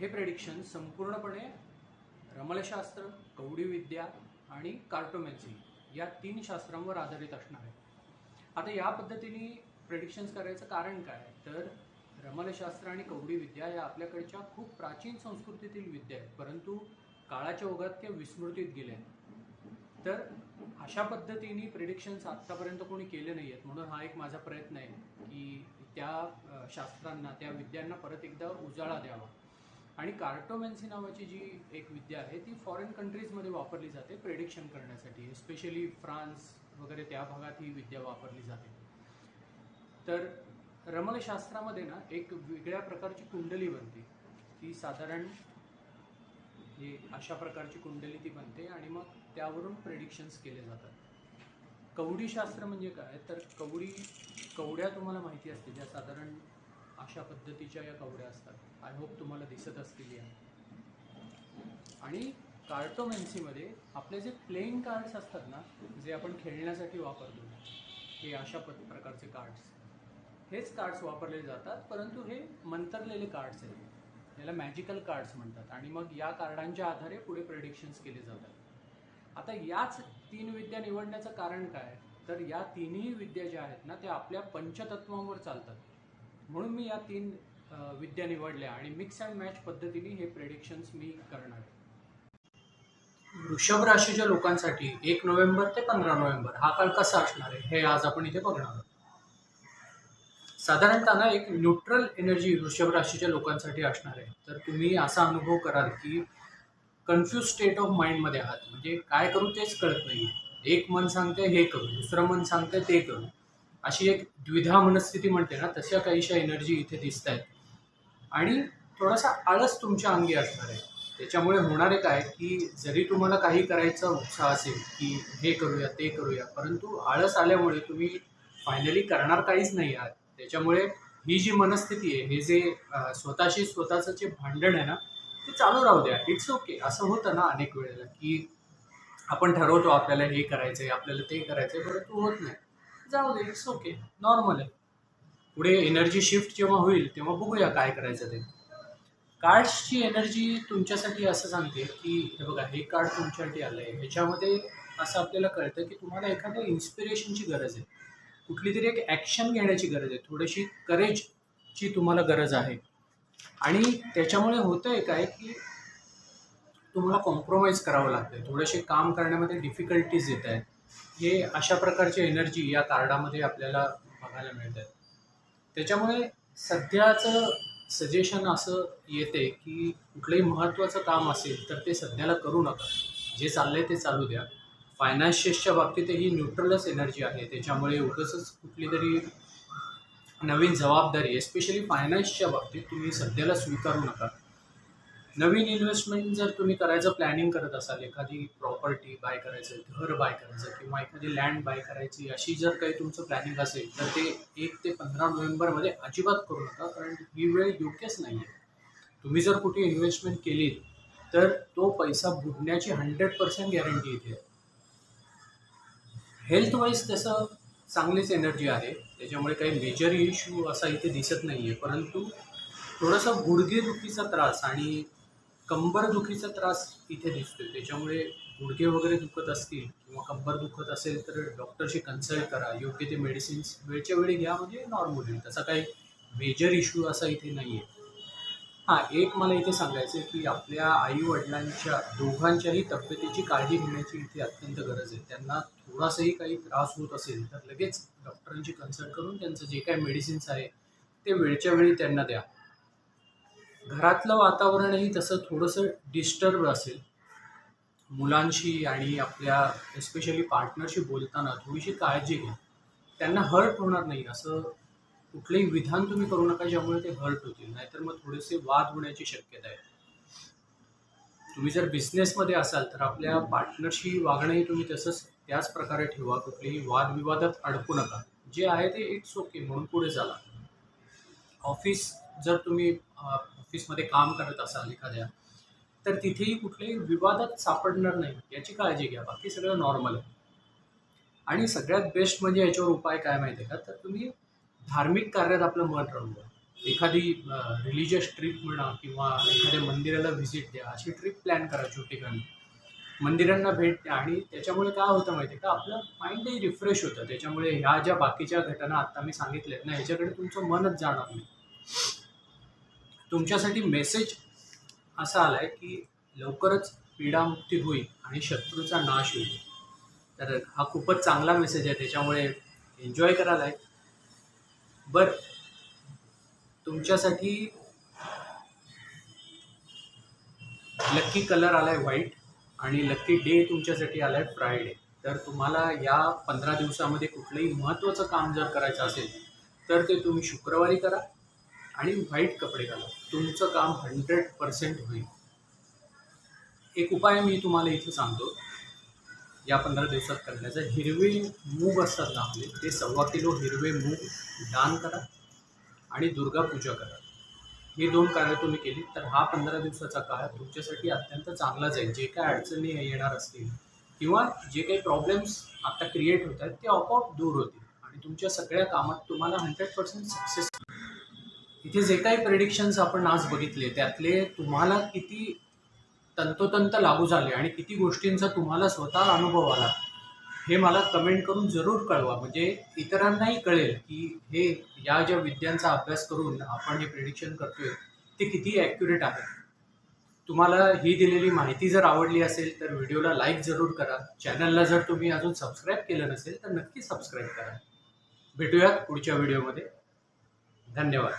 हे प्रेडिक्शन संपूर्णपणे रमलशास्त्र कवडीविद्या आणि कार्टोमॅन्सी या तीन शास्त्रांवर आधारित असणार आहे. आता या पद्धतीने प्रेडिक्शन्स करायचं कारण काय? तर रमलशास्त्र आणि कवडीविद्या या आपल्याकडच्या खूप प्राचीन संस्कृतीतील विद्या आहेत. परंतु काळाच्या ओघात त्या विस्मृतीत गेल्या तर अशा पद्धतीने प्रिडिक्शन्स आत्तापर्यंत कोणी केले नाही आहेत. म्हणून हा एक माझा प्रयत्न आहे की त्या शास्त्रांना त्या विद्यांना परत एकदा उजाळा द्यावा. आणि कार्टोमॅन्सी नावाची जी एक विद्या आहे ती फॉरेन कंट्रीजमध्ये वापरली जाते प्रेडिक्शन करण्यासाठी. स्पेशली फ्रान्स वगैरे त्या भागात ही विद्या वापरली जाते. तर रमलशास्त्रामध्ये ना एक वेगळ्या प्रकारची कुंडली बनते. ती साधारण हे अशा प्रकारची कुंडली ती बनते आणि मग त्यावरून प्रेडिक्शन्स केले जातात. कवडी शास्त्र म्हणजे काय? तर कवडी कवड्या तुम्हाला माहिती असते ज्या साधारण अशा पद्धतीच्या या कवड्या असतात. आय होप तुम्हाला दिसत असतील या. आणि कार्टोमॅन्सीमध्ये आपले जे प्लेइंग कार्ड्स असतात ना जे आपण खेळण्यासाठी वापरतो हे अशा प्रकारचे कार्ड्स हेच कार्ड्स वापरले जातात परंतु हे मंतरलेले कार्ड्स आहेत. याला मॅजिकल कार्ड्स म्हणतात. आणि मग या कार्डांच्या आधारे पुढे प्रेडिक्शन्स केले जातात. आता याच तीन विद्या निवडण्याचं कारण काय? तर या तिन्ही विद्या ज्या आहेत ना त्या आपल्या पंचतत्वांवर चालतात. म्हणून मी या तीन विद्या निवडल्या आणि मिक्स अँड मॅच पद्धतीने हे प्रेडिक्शन्स मी करणार वृषभ राशीच्या लोकांसाठी एक नोव्हेंबर ते पंधरा नोव्हेंबर हा काळ कसा असणार आहे हे आज आपण इथे बघणार आहोत. साधारणतः ना एक न्यूट्रल एनर्जी वृषभ राशीच्या लोकांसाठी असणार आहे. तर तुम्ही असा अनुभव कराल की कन्फ्यूज स्टेट ऑफ माइंडमध्ये आहात. म्हणजे काय करू तेच कळत नाही एक मन सांगते हे करू. दुसरं मन सांगते ते करू. अशी एक द्विधा मनस्थिती म्हणते ना तशा काहीशा एनर्जी इथे दिसत आहेत आणि थोडासा आळस तुमच्या अंगी असणार आहे. त्याच्यामुळे होणारे काय की जरी तुम्हाला काही करायचा उत्साह असेल की हे करूया ते करूया परंतु आळस आल्यामुळे तुम्ही फायनली करणार काहीच नाही आहात. त्याच्यामुळे ही जी मनस्थिती आहे हे जे स्वतःशी स्वतःचं जे भांडण आहे ना ते चालू राहू द्या. इट्स ओके असं होतं ना अनेक वेळेला की आपण ठरवतो आपल्याला हे करायचं आहे आपल्याला ते करायचं आहे परंतु होत नाही. जाऊ दे इट्स ओके नॉर्मल आहे. पुढे एनर्जी शिफ्ट जेव्हा होईल तेव्हा बघूया काय करायचं ते. कार्ड्सची एनर्जी तुमच्यासाठी असं सांगते की हे बघा हे कार्ड तुमच्यासाठी आलं आहे ह्याच्यामध्ये असं आपल्याला कळतं की तुम्हाला एखाद्या इन्स्पिरेशनची गरज आहे. कुठली तरी एक ॲक्शन घेण्याची गरज आहे. थोडीशी करेजची तुम्हाला गरज आहे. आणि त्याच्यामुळे होतं आहे काय की तुम्हाला कॉम्प्रोमाइज करावं लागतं थोडेसे काम करण्यामध्ये डिफिकल्टीज येत आहेत. हे अशा प्रकारची एनर्जी या कार्डामध्ये आपल्याला बघायला मिळतात त्याच्यामुळे सध्याचं सजेशन असं येते की कुठलंही महत्त्वाचं काम असेल तर ते सध्याला करू नका. जे चाललंय ते चालू द्या. फायनान्शियसच्या बाबतीत ही न्यूट्रलच एनर्जी आहे. त्याच्यामुळे उगाचच कुठली तरी नवीन जबाबदारी एस्पेशली फायनान्सच्या बाबतीत तुम्ही सध्याला स्वीकारू नका. नवीन इन्व्हेस्टमेंट जर तुम्ही करायचं प्लॅनिंग करत असाल एखादी प्रॉपर्टी बाय करायचं घर बाय करायचं किंवा एखादी लँड बाय करायची अशी जर काही तुमचं प्लॅनिंग असेल तर ते एक ते पंधरा नोव्हेंबरमध्ये अजिबात करू नका कारण ही वेळ योग्यच नाही आहे तुम्ही जर कुठे इन्व्हेस्टमेंट केली तर तो पैसा बुडण्याची हंड्रेड पर्सेंट गॅरंटी इथे आहे. हेल्थ वाईज तसं चांगलीच एनर्जी आहे त्याच्यामुळे काही मेजर इश्यू असा इथे दिसत नाही आहे परंतु थोडासा गुडघेदुखीचा त्रास आणि कंबरदुखीचा त्रास इथे दिसतोय. त्याच्यामुळे गुडघे वगैरे दुखत असतील किंवा कंबर दुखत असेल तर डॉक्टरशी कन्सल्ट करा. योग्य ते मेडिसिन्स वेळच्या वेळी घ्या म्हणजे नॉर्मल होईल. तसा काही मेजर इश्यू असा इथे नाही आहे हां एक मला इथे सांगायचं आहे की आपल्या आई वडिलांच्या दोघांच्याही तब्येतीची काळजी घेण्याची इथे अत्यंत गरज आहे. त्यांना थोडासाही काही त्रास होत असेल तर लगेच डॉक्टरांची कन्सल्ट करून त्यांचं जे काही मेडिसिन्स आहे ते वेळच्या वेळी त्यांना द्या. घरातलं वातावरणही तसं थोडंसं डिस्टर्ब असेल. मुलांशी आणि आपल्या एस्पेशली पार्टनरशी बोलताना थोडीशी काळजी घ्या. त्यांना हर्ट होणार नाही. असं कुठलंही विधान तुम्ही करू नका ज्यामुळे ते हर्ट होतील. नाहीतर मग थोडेसे वाद होण्याची शक्यता आहे. तुम्ही जर बिझनेसमध्ये असाल तर आपल्या पार्टनरशी वागणंही तुम्ही तसंच त्याच प्रकारे ठेवा. कुठलेही वादविवादात अडकू नका. जे आहे ते इट्स ओके म्हणून पुढे चाला. ऑफिस जर तुम्ही ऑफिसमध्ये काम करत असाल एखाद्या तर तिथेही कुठल्याही विवादात सापडणार नाही. याची काळजी घ्या. बाकी सगळं नॉर्मल आहे. आणि सगळ्यात बेस्ट म्हणजे याच्यावर उपाय काय माहिती आहे का? तर तुम्ही धार्मिक कार्यात आपलं मन रंगवा. एखादी रिलिजियस ट्रिप म्हणा किंवा एखाद्या मंदिराला व्हिजिट द्या. अशी ट्रिप प्लॅन करा ठिकाणी मंदिरांना भेट द्या. आणि त्याच्यामुळे काय होतं माहिती आहे का? आपलं माइंडही रिफ्रेश होतं. त्याच्यामुळे ह्या ज्या बाकीच्या घटना आत्ता मी सांगितल्यात ना ह्याच्याकडे तुमचं मनच जाणार नाही. तुमच्यासाठी मेसेज असा आलाय की लवकरच पीडामुक्ती होईल आणि शत्रूचा नाश होईल. तर हा खूपच चांगला मेसेज आहे त्याच्यामुळे एन्जॉय करायला आहे बर तुमच्यासाठी लक्की कलर आला आहे व्हाईट आणि लक्की डे तुमच्यासाठी आला आहे फ्रायडे तर तुम्हाला या पंधरा दिवसामध्ये कुठलंही महत्त्वाचं काम जर करायचं असेल तर ते तुम्ही शुक्रवारी करा. आणि व्हाईट कपडे घाला. तुमचं काम हंड्रेड पर्सेंट होईल. एक उपाय मी तुम्हाला इथे सांगतो. या पंधरा दिवसात करण्याचा हिरवे मूग असतात ना आपले ते सव्वा किलो हिरवे मूग दान करा आणि दुर्गा पूजा करा. हे दोन कार्य तुम्ही केली तर हा पंधरा दिवसाचा काळ तुमच्यासाठी अत्यंत चांगला जाईल. जे काय अडचणी येणार असतील किंवा जे काही प्रॉब्लेम्स आता क्रिएट होत आहेत ते आपोआप दूर होतील. आणि तुमच्या सगळ्या कामात तुम्हाला हंड्रेड पर्सेंट सक्सेस इथे जे काही प्रेडिक्शन्स आपण आज बघितले त्यातले तुम्हाला किती तंतोतंत लागू झाले आणि किती गोष्टींचा तुम्हाला स्वतः अनुभव आला हे मला कमेंट करून जरूर कळवा. म्हणजे इतरांनाही कळेल की हे या ज्या विद्यांचा अभ्यास करून आपण हे प्रिडिक्शन करतोय ते किती ॲक्युरेट आहे. तुम्हाला ही दिलेली माहिती जर आवडली असेल तर व्हिडिओला लाईक जरूर करा. चॅनलला जर तुम्ही अजून सबस्क्राईब केलं नसेल तर नक्की सबस्क्राईब करा. भेटूयात पुढच्या व्हिडिओमध्ये धन्यवाद.